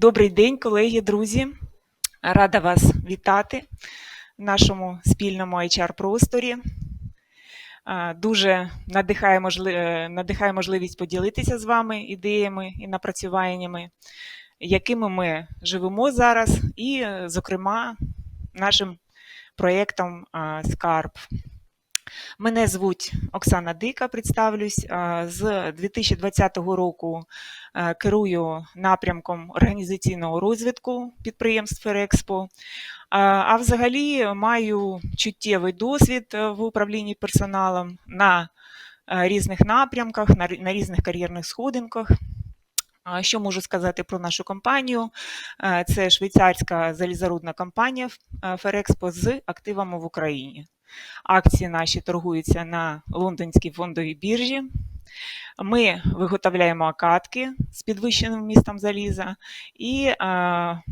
Добрий день, колеги, друзі. Рада вас вітати в нашому спільному HR-просторі. Дуже надихає, е, надихає можливість поділитися з вами ідеями і напрацюваннями, якими ми живемо зараз, і, зокрема, нашим проєктом Скарб. Мене звуть Оксана Дика, представлюсь. З 2020 року керую напрямком організаційного розвитку підприємств Ферекспо. А- взагалі маю чуттєвий досвід е, в управлінні персоналом на е, різних напрямках, на різних кар'єрних сходинках. Що можу сказати про нашу компанію? Це швейцарська залізорудна компанія е, Ферекспо з активами в Україні. Акції наші торгуються на лондонській фондовій біржі. Ми виготовляємо окатки з підвищеним вмістом заліза і е, е,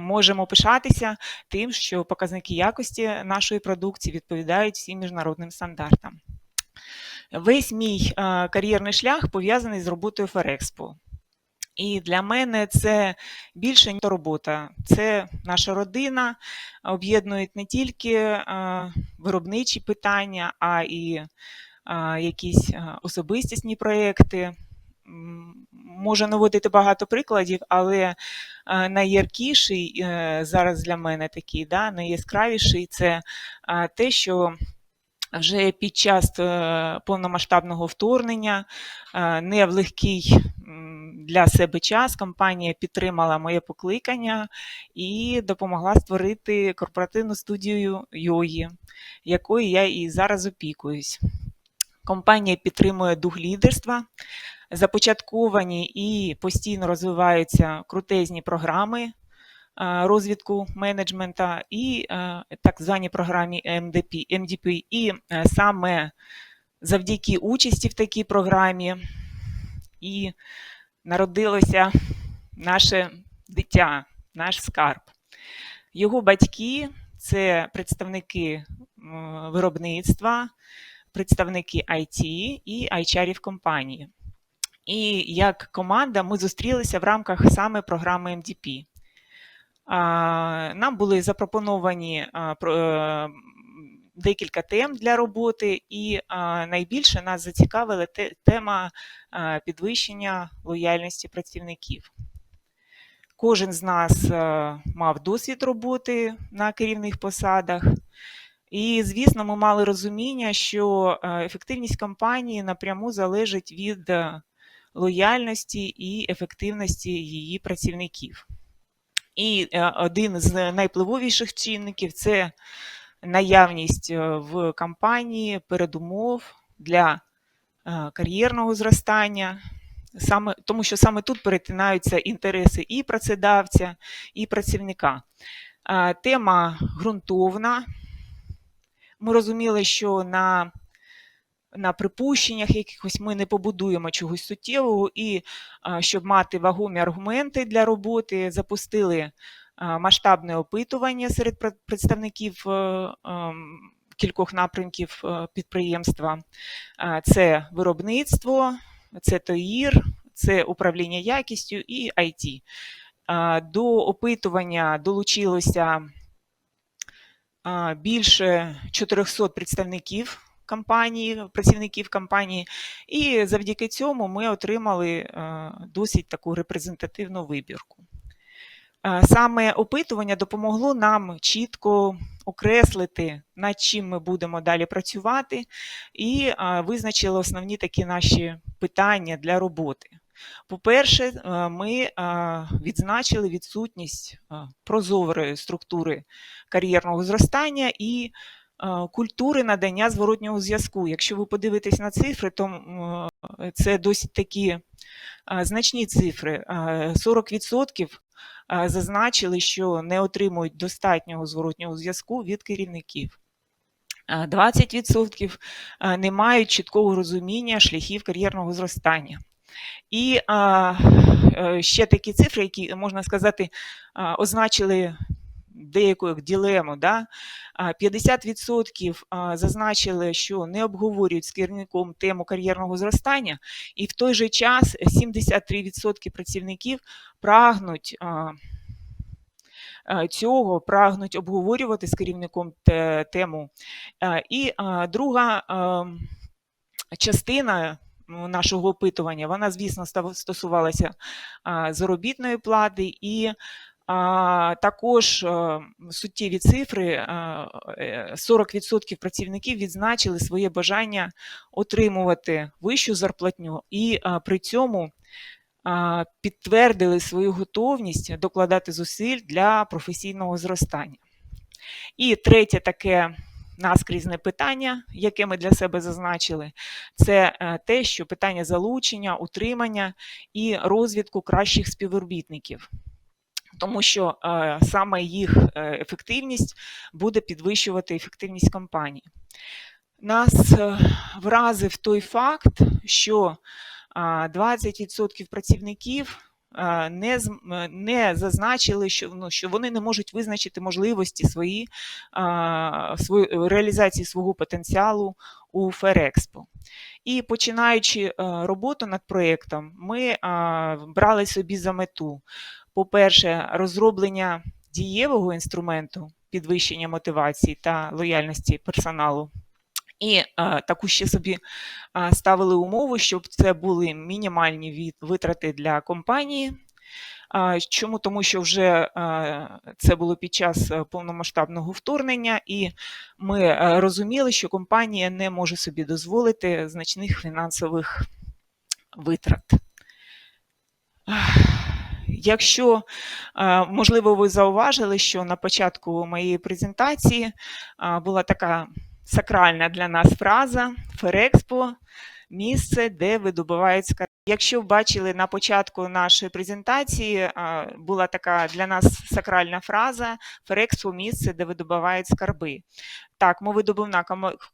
можемо пишатися тим, що показники якості нашої продукції відповідають всім міжнародним стандартам. Весь мій е, кар'єрний шлях пов'язаний з роботою Ферекспо. І для мене це більше ніж робота. Це наша родина, об'єднують не тільки е, виробничі питання, а і е, якісь е, особистісні проекти. Можу наводити багато прикладів, але найяркіший зараз для мене такий, да, найяскравіший це те, що вже під час повномасштабного вторгнення не в легкий м, для себе час компанія підтримала моє покликання і допомогла створити корпоративну студію йоги, якою я і зараз опікуюсь. Компанія підтримує дух лідерства, започатковані і постійно розвиваються крутезні програми е, розвитку менеджмента і е, так звані програмі МДП, МДП. І е, саме завдяки участі в такій програмі і народилося наше дитя, наш скарб. Його батьки це представники виробництва, представники IT і HR компанії. І як команда ми зустрілися в рамках саме програми МДП. Нам були запропоновані е, декілька тем для роботи, і найбільше нас зацікавила те- тема підвищення лояльності працівників. Кожен з нас е, мав досвід роботи на керівних посадах. І, звісно, ми мали розуміння, що е, ефективність компанії напряму залежить від е, лояльності і ефективності її працівників. І один з найвпливовіших чинників це наявність е, в компанії передумов для е, кар'єрного зростання, саме, тому що саме тут перетинаються інтереси і працедавця, і працівника. Е, Тема ґрунтовна. Ми розуміли, що на, на припущеннях якихось ми не побудуємо чогось суттєвого, і щоб мати вагомі аргументи для роботи, запустили масштабне опитування серед представників е, ем, кількох напрямків е, підприємства. Це виробництво, це ТОІР, це управління якістю і IT. До опитування долучилося більше 400 представників компанії, працівників компанії, і завдяки цьому ми отримали е, досить таку репрезентативну вибірку. Е, Саме опитування допомогло нам чітко окреслити, над чим ми будемо далі працювати, і е, визначили основні такі наші питання для роботи. По-перше, е, ми відзначили відсутність прозорої структури кар'єрного зростання і культури надання зворотнього зв'язку. Якщо ви подивитесь на цифри, то це досить такі значні цифри. Е, 40% е, зазначили, що не отримують достатнього зворотнього зв'язку від керівників. Е, 20% е, не мають чіткого розуміння шляхів кар'єрного зростання. І е, ще такі цифри, які, можна сказати, означили деяку ділему. Да? 50% зазначили, що не обговорюють з керівником тему кар'єрного зростання, і в той же час 73% працівників прагнуть. Цього прагнуть обговорювати з керівником тему. І друга частина нашого опитування, вона, звісно, стосувалася заробітної плати і також е, суттєві цифри. е, 40% працівників відзначили своє бажання отримувати вищу зарплатню і при цьому підтвердили свою готовність докладати зусиль для професійного зростання. І третє таке наскрізне питання, яке ми для себе зазначили, це е, те, що питання залучення, утримання і розвитку кращих співробітників. Тому що е, саме їх е, ефективність буде підвищувати ефективність компанії. Нас е, вразив той факт, що а, 20% працівників не, не зазначили, що, ну, що вони не можуть визначити можливості свої, а, свої реалізації свого потенціалу у Ферекспо. І починаючи е, роботу над проєктом, ми а, брали собі за мету, по-перше, розроблення дієвого інструменту підвищення мотивації та лояльності персоналу. І е, таку ще собі е, ставили умову, щоб це були мінімальні від- витрати для компанії. А, Чому? Тому що вже е, це було під час е, повномасштабного вторгнення, і ми е, розуміли, що компанія не може собі дозволити значних фінансових витрат. Якщо, е, можливо, ви зауважили, що на початку моєї презентації була така сакральна для нас фраза Ферекспо місце, де видобувають скарби. Якщо бачили на початку нашої презентації, була така для нас сакральна фраза Ферекспо місце, де видобувають скарби. Так, ми видобувна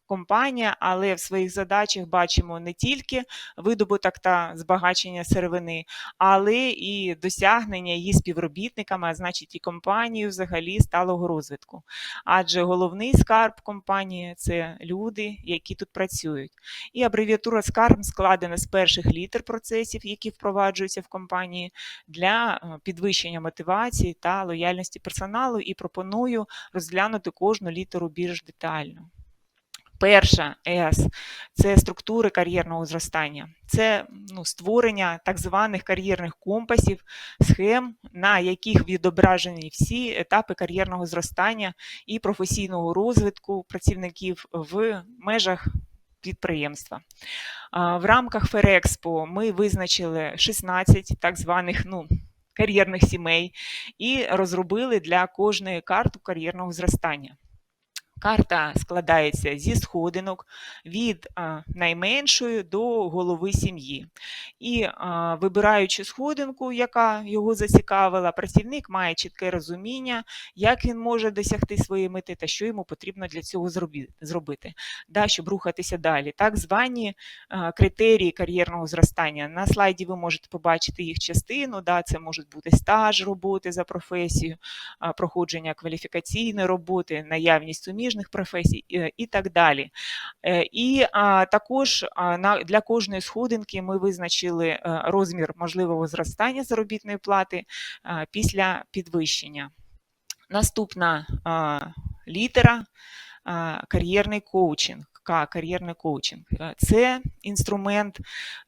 компанія, але в своїх задачах бачимо не тільки видобуток та збагачення сировини, але і досягнення її співробітниками, а значить і компанією взагалі сталого розвитку. Адже головний скарб компанії це люди, які тут працюють. І абревіатура скарб складена з перших літер процесів, які впроваджуються в компанії для е, підвищення мотивації та лояльності персоналу. І пропоную розглянути кожну літеру більш детально. Перша С це структури кар'єрного зростання, це ну, створення так званих кар'єрних компасів, схем, на яких відображені всі етапи кар'єрного зростання і професійного розвитку працівників в межах підприємства. В рамках Ферекспо ми визначили 16 так званих ну, кар'єрних сімей і розробили для кожної карту кар'єрного зростання. Карта складається зі сходинок від найменшої до голови сім'ї. І вибираючи сходинку, яка його зацікавила, працівник має чітке розуміння, як він може досягти своєї мети та що йому потрібно для цього зробити, да, щоб рухатися далі. Так звані критерії кар'єрного зростання. На слайді ви можете побачити їх частину. Да, це можуть бути стаж роботи за професією, проходження кваліфікаційної роботи, наявність суміжних професій і так далі. І також для кожної сходинки ми визначили е, розмір можливого зростання заробітної плати після підвищення. Наступна літера кар'єрний коучинг. К, кар'єрний коучинг. Це інструмент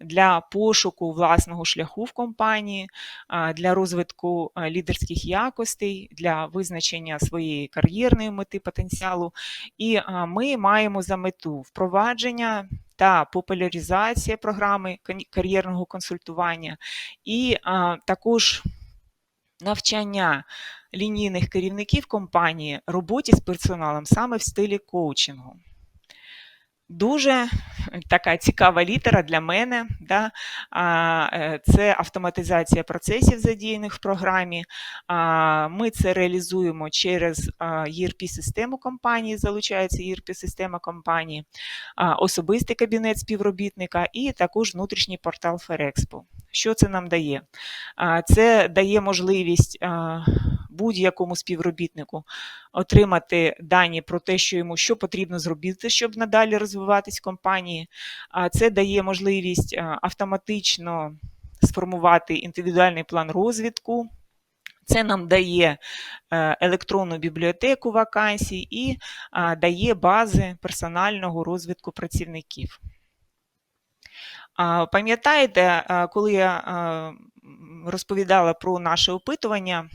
для пошуку власного шляху в компанії, для розвитку лідерських якостей, для визначення своєї кар'єрної мети потенціалу. І ми маємо за мету впровадження та популяризація програми кар'єрного консультування, і а, також навчання лінійних керівників компанії роботі з персоналом саме в стилі коучингу. Дуже така цікава літера для мене. Да? Е, Це автоматизація процесів, задіяних в програмі. Ми це реалізуємо через а, ERP-систему компанії, залучається ERP-система компанії, а, особистий кабінет співробітника і також внутрішній портал Ферекспо. Що це нам дає? Це дає можливість будь-якому співробітнику отримати дані про те, що йому що потрібно зробити, щоб надалі розвиватись в компанії. Це дає можливість е, автоматично сформувати індивідуальний план розвитку. Це нам дає е, електронну бібліотеку вакансій і дає бази персонального розвитку працівників. Пам'ятаєте, коли я розповідала про наше опитування,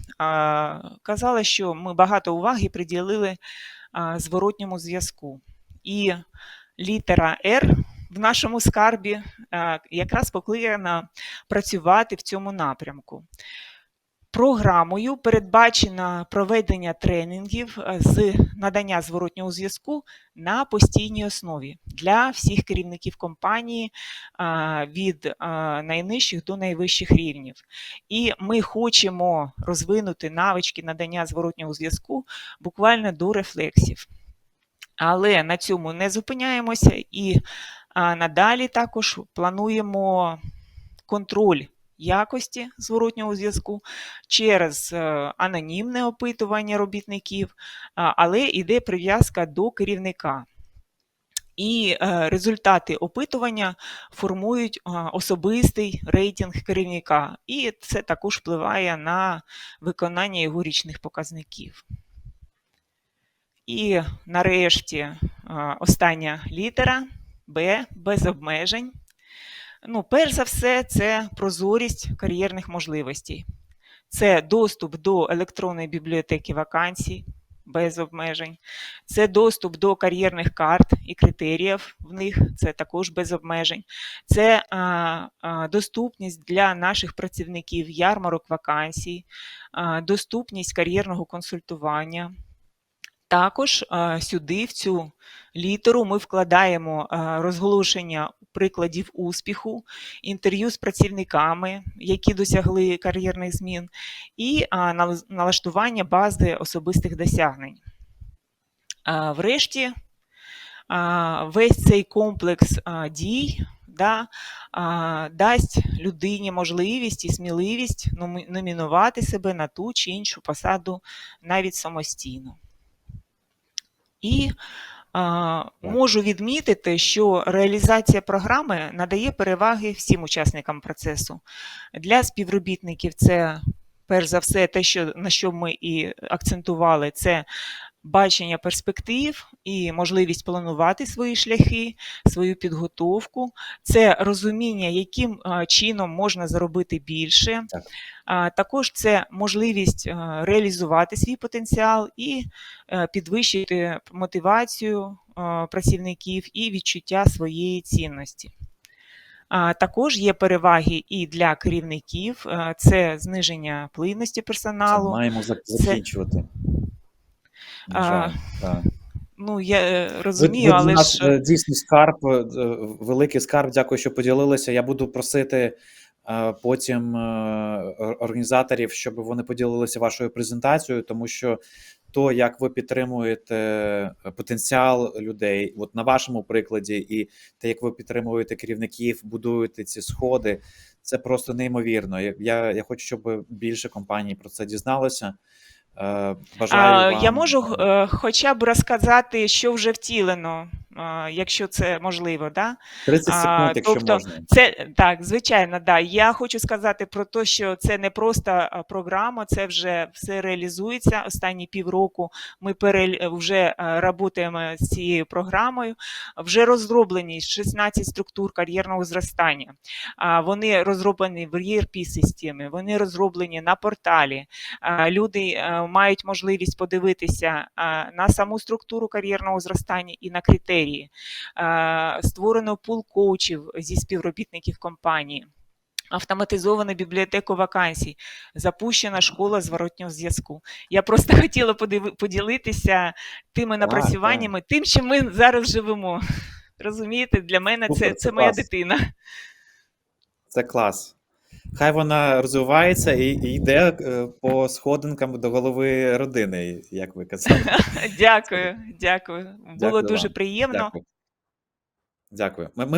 казала, що ми багато уваги приділили зворотньому зв'язку. І літера Р в нашому скарбі якраз покликана працювати в цьому напрямку. Програмою передбачено проведення тренінгів е, з надання зворотнього зв'язку на постійній основі для всіх керівників компанії від найнижчих до найвищих рівнів. І ми хочемо розвинути навички надання зворотнього зв'язку буквально до рефлексів. Але на цьому не зупиняємося і надалі також плануємо контроль якості зворотнього зв'язку через е, анонімне опитування робітників, але йде прив'язка до керівника. І е, результати опитування формують особистий рейтинг керівника, і це також впливає на виконання його річних показників. І нарешті остання літера Б без обмежень. Ну, перш за все, це прозорість кар'єрних можливостей. Це доступ до електронної бібліотеки вакансій без обмежень, це доступ до кар'єрних карт і критеріїв в них, це також без обмежень. Це а, а, доступність для наших працівників ярмарок вакансій, а, доступність кар'єрного консультування. Також сюди, в цю літеру, ми вкладаємо розголошення прикладів успіху, інтерв'ю з працівниками, які досягли кар'єрних змін, і налаштування бази особистих досягнень. Врешті, весь цей комплекс дій да, дасть людині можливість і сміливість номінувати себе на ту чи іншу посаду навіть самостійно. І можу відмітити, що реалізація програми надає переваги всім учасникам процесу. Для співробітників це перш за все те, що, на що ми і акцентували, це бачення перспектив і можливість планувати свої шляхи, свою підготовку, це розуміння, яким чином можна заробити більше. Так. Також це можливість реалізувати свій потенціал і е, підвищити мотивацію працівників і відчуття своєї цінності. Також є переваги і для керівників, е, це зниження плинності персоналу. маємо зак- це- А, так. Ну, я е, Ви, розумію, ви але нас ж е, дійсно скарб, е, е, великий скарб. Дякую, що поділилися. Я буду просити е, потім е, організаторів, щоб вони поділилися вашою презентацією, тому що то, як ви підтримуєте е, потенціал людей, от на вашому прикладі, і те, як ви підтримуєте керівників, будуєте ці сходи, це просто неймовірно. Я, я хочу, щоб більше компаній про це дізналося. Е, Бажаю вам, я можу е, хоча б розказати, що вже втілено, якщо це можливо. Да? 30 А, секунд, якщо тобто можна. Це так, звичайно, да. Я хочу сказати про те, що це не просто програма, це вже все реалізується. Останні півроку ми пере, вже працюємо з цією програмою. Вже розроблені 16 структур кар'єрного зростання. Вони розроблені в ERP системі, вони розроблені на порталі. Люди мають можливість подивитися на саму структуру кар'єрного зростання і на критерії. Е, Створено пул коучів зі співробітників компанії. Автоматизована бібліотека вакансій, запущена школа зворотнього зв'язку. Я просто хотіла поділитися тими напрацюваннями, тим, чим ми зараз живемо. Розумієте, для мене це це моя дитина. Це клас. Хай вона розвивається і, і йде е, по сходинкам до голови родини, як ви казали. Дякую, дякую. Було Дякую дуже вам. приємно. Дякую. Дякую. Ми, ми